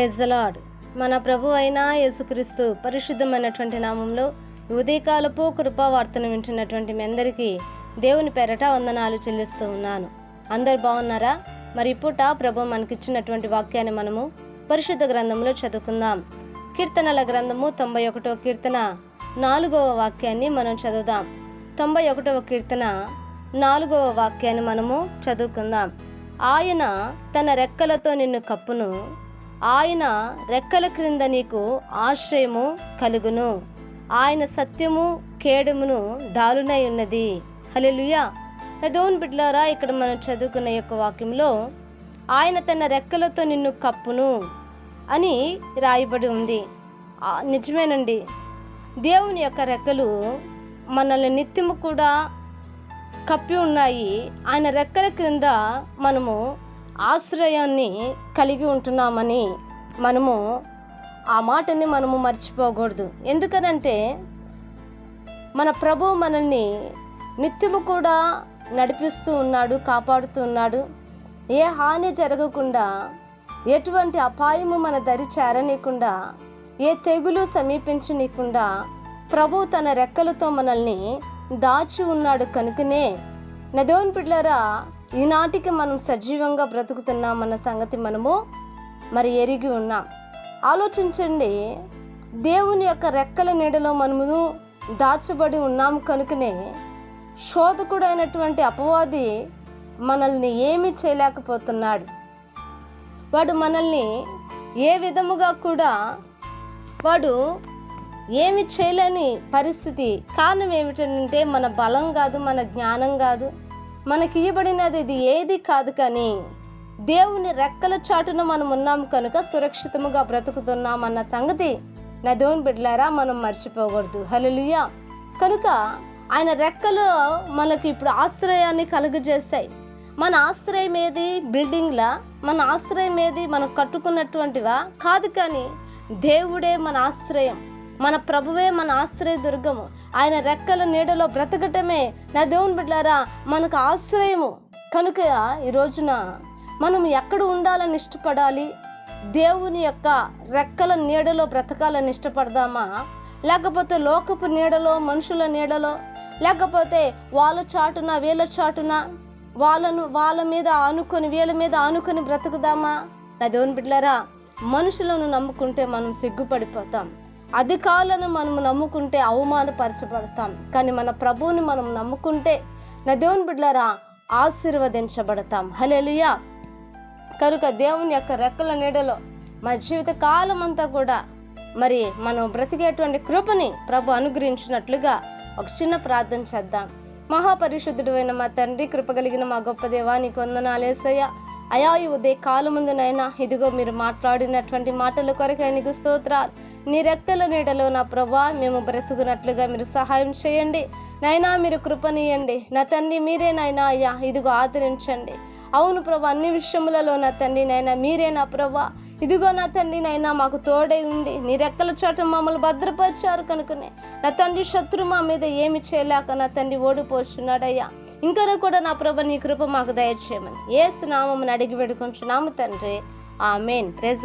Praise lord మన ప్రభు అయిన యేసుక్రీస్తు పరిశుద్ధమైనటువంటి నామంలో ఉదయకాలపు కృపావార్తను వింటున్నటువంటి మీ అందరికీ దేవుని పెరట వందనాలు చెల్లిస్తూ ఉన్నాను. అందరు బాగున్నారా? మరి ఇప్పుట ప్రభు మనకిచ్చినటువంటి వాక్యాన్ని మనము పరిశుద్ధ గ్రంథంలో చదువుకుందాం. కీర్తనల గ్రంథము తొంభై ఒకటో కీర్తన నాలుగవ వాక్యాన్ని మనం చదువుదాం. తొంభై ఒకటవ కీర్తన నాలుగవ వాక్యాన్ని మనము చదువుకుందాం. ఆయన తన రెక్కలతో నిన్ను కప్పును ఆయన రెక్కల క్రింద నీకు ఆశ్రయము కలుగును. ఆయన సత్యము కేడమును దాలునై ఉన్నది. హలెలుయా నా దేవుని ఇక్కడ మనం చదువుకున్న యొక్క వాక్యంలో ఆయన తన రెక్కలతో నిన్ను కప్పును అని రాయబడి ఉంది. నిజమేనండి. దేవుని యొక్క రెక్కలు మనల్ని నిత్యము కూడా కప్పి ఉన్నాయి. ఆయన రెక్కల క్రింద మనము ఆశ్రయాన్ని కలిగి ఉంటున్నామని మనము ఆ మాటని మనము మర్చిపోకూడదు. ఎందుకనంటే మన ప్రభు మనల్ని నిత్యము కూడా నడిపిస్తూ ఉన్నాడు కాపాడుతూ ఉన్నాడు. ఏ హాని జరగకుండా ఎటువంటి అపాయము మన దరి చేరనీయకుండా ఏ తెగులు సమీపించనీయకుండా ప్రభు తన రెక్కలతో మనల్ని దాచి ఉన్నాడు కనుకనే. నదోన్ పిల్లరా ఈనాటికి మనం సజీవంగా బ్రతుకుతున్నామన్న సంగతి మనము మరి ఎరిగి ఉన్నాం. ఆలోచించండి దేవుని యొక్క రెక్కల నీడలో మనము దాచబడి ఉన్నాం కనుకనే శోధకుడైనటువంటి అపవాది మనల్ని ఏమీ చేయలేకపోతున్నాడు. వాడు మనల్ని ఏ విధముగా కూడా వాడు ఏమి చేయలేని పరిస్థితి కారణం ఏమిటంటే మన బలం కాదు మన జ్ఞానం కాదు. మనకి ఇవ్వబడినది ఇది ఏది కాదు కానీ దేవుని రెక్కల చాటున మనం ఉన్నాం కనుక సురక్షితముగా బ్రతుకుతున్నాం అన్న సంగతి నా దేవుని బిడ్డలారా మనం మర్చిపోకూడదు. హలలుయా కనుక ఆయన రెక్కలు మనకి ఇప్పుడు ఆశ్రయాన్ని కలుగజేస్తాయి మన ఆశ్రయం ఏది? బిల్డింగ్లా? మన ఆశ్రయం ఏది? మనం కట్టుకున్నటువంటివా? కాదు కానీ దేవుడే మన ఆశ్రయం. మన ప్రభువే మన ఆశ్రయ దుర్గము. ఆయన రెక్కల నీడలో బ్రతకటమే. నా దేవుని బిడ్డారా మనకు ఆశ్రయము. కనుక ఈ రోజున మనం ఎక్కడ ఉండాలని ఇష్టపడాలి? దేవుని యొక్క రెక్కల నీడలో బ్రతకాలని ఇష్టపడదామా? లేకపోతే లోకపు నీడలో మనుషుల నీడలో? లేకపోతే వాళ్ళ చాటున వీళ్ళ చాటున? వాళ్ళను వాళ్ళ మీద ఆనుకొని వీళ్ళ మీద ఆనుకొని బ్రతుకుదామా? నా దేవుని బిడ్డలారా మనుషులను నమ్ముకుంటే మనం సిగ్గుపడిపోతాం. అధికారులను మనం నమ్ముకుంటే అవమానపరచబడతాం. కానీ మన ప్రభువుని మనం నమ్ముకుంటే నా దేవుని బిడ్డలారా ఆశీర్వదించబడతాం. హలేలుయా కనుక దేవుని యొక్క రెక్కల నీడలో మన జీవిత కాలం అంతా కూడా మరి మనం బ్రతికేటువంటి కృపని ప్రభు అనుగ్రహించినట్లుగా ఒక చిన్న ప్రార్థన చేద్దాం. మహాపరిశుద్ధుడు అయిన మా తండ్రి కృప కలిగిన మా గొప్ప దేవా నీకు వందనాలేసయ్య అయా ఈ ఉదయ కాలముందునైనా ఇదిగో మీరు మాట్లాడినటువంటి మాటల కొరకే నీకు స్తోత్రాలు. నీ రెక్కల నీడలో నా ప్రభా మేము బ్రతుకున్నట్లుగా మీరు సహాయం చేయండి. నైనా మీరు కృపనీయండి. నా తండ్రి మీరే నాయనా అయ్యా ఇదిగో ఆదరించండి. అవును ప్రభా అన్ని విషయములలో నా తండ్రి నైనా మీరే నా ప్రభా. ఇదిగో నా తండ్రి నైనా మాకు తోడై ఉండి నీ రెక్కల చోట మమ్మల్ని భద్రపరిచారు కనుకునే. నా తండ్రి శత్రు మా మీద ఏమి చేయలేక నా తండ్రి ఓడిపోచున్నాడయ్యా. ఇంకా కూడా నా ప్రభ నీ కృప మాకు దయచేయమని. ఏసు నామని అడిగి పెడుకుంటున్నాము తండ్రి. ఆ మెయిన్ ప్రెజ్